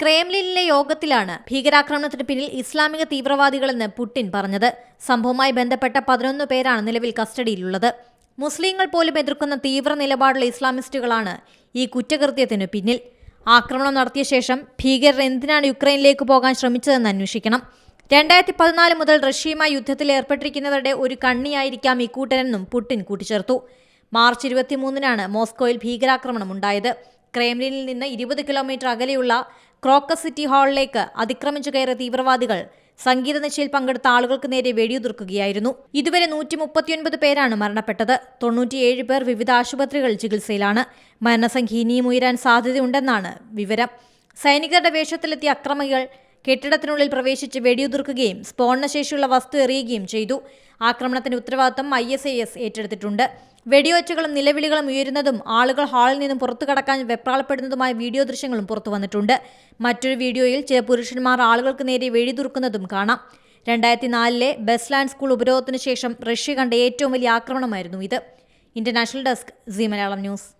ക്രേംലിനിലെ യോഗത്തിലാണ് ഭീകരാക്രമണത്തിന് പിന്നിൽ ഇസ്ലാമിക തീവ്രവാദികളെന്ന് പുടിൻ പറഞ്ഞത്. സംഭവവുമായി ബന്ധപ്പെട്ട പതിനൊന്ന് പേരാണ് നിലവിൽ കസ്റ്റഡിയിലുള്ളത്. മുസ്ലിങ്ങൾ പോലും എതിർക്കുന്ന തീവ്ര നിലപാടുള്ള ഇസ്ലാമിസ്റ്റുകളാണ് ഈ കുറ്റകൃത്യത്തിനു പിന്നിൽ. ആക്രമണം നടത്തിയ ശേഷം ഭീകരർ എന്തിനാണ് യുക്രൈനിലേക്ക് പോകാൻ ശ്രമിച്ചതെന്ന് അന്വേഷിക്കണം. രണ്ടായിരത്തി പതിനാല് മുതൽ റഷ്യയുമായി യുദ്ധത്തിൽ ഏർപ്പെട്ടിരിക്കുന്നവരുടെ ഒരു കണ്ണിയായിരിക്കാം ഇക്കൂട്ടനെന്നും പുടിൻ കൂട്ടിച്ചേർത്തു. മാർച്ച് ഇരുപത്തിമൂന്നിനാണ് മോസ്കോയിൽ ഭീകരാക്രമണം ഉണ്ടായത്. ക്രേംലിനിൽ നിന്ന് ഇരുപത് കിലോമീറ്റർ അകലെയുള്ള ക്രോക്കസ് സിറ്റി ഹാളിലേക്ക് അതിക്രമിച്ചു കയറിയ തീവ്രവാദികൾ സംഗീത നിശയിൽ പങ്കെടുത്ത ആളുകൾക്ക് നേരെ വെടിയുതിർക്കുകയായിരുന്നു. ഇതുവരെ നൂറ്റി മുപ്പത്തിയൊൻപത് പേരാണ് മരണപ്പെട്ടത്. തൊണ്ണൂറ്റിയേഴ് പേർ വിവിധ ആശുപത്രികളിൽ ചികിത്സയിലാണ്. മരണസംഖ്യ ഇനിയും ഉയരാൻ സാധ്യതയുണ്ടെന്നാണ് വിവരം. സൈനികരുടെ വേഷത്തിലെത്തിയ അക്രമികൾ കെട്ടിടത്തിനുള്ളിൽ പ്രവേശിച്ച് വെടിയുതിർക്കുകയും സ്ഫോടനശേഷിയുള്ള വസ്തു എറിയുകയും ചെയ്തു. ആക്രമണത്തിന്റെ ഉത്തരവാദിത്തം ഐ എസ് ഐ എസ് ഏറ്റെടുത്തിട്ടുണ്ട്. വെടിയൊച്ചകളും നിലവിളികളും ഉയരുന്നതും ആളുകൾ ഹാളിൽ നിന്നും പുറത്തു കടക്കാൻ വെപ്രാളപ്പെടുന്നതുമായ വീഡിയോ ദൃശ്യങ്ങളും പുറത്തു വന്നിട്ടുണ്ട്. മറ്റൊരു വീഡിയോയിൽ ചില പുരുഷന്മാർ ആളുകൾക്ക് നേരെ വെടിതുർക്കുന്നതും കാണാം. രണ്ടായിരത്തി നാലിലെ ബെസ്ലാൻഡ് സ്കൂൾ ഉപരോധത്തിന് ശേഷം റഷ്യ കണ്ട ഏറ്റവും വലിയ ആക്രമണമായിരുന്നു ഇത്. International desk Zee Malayalam news.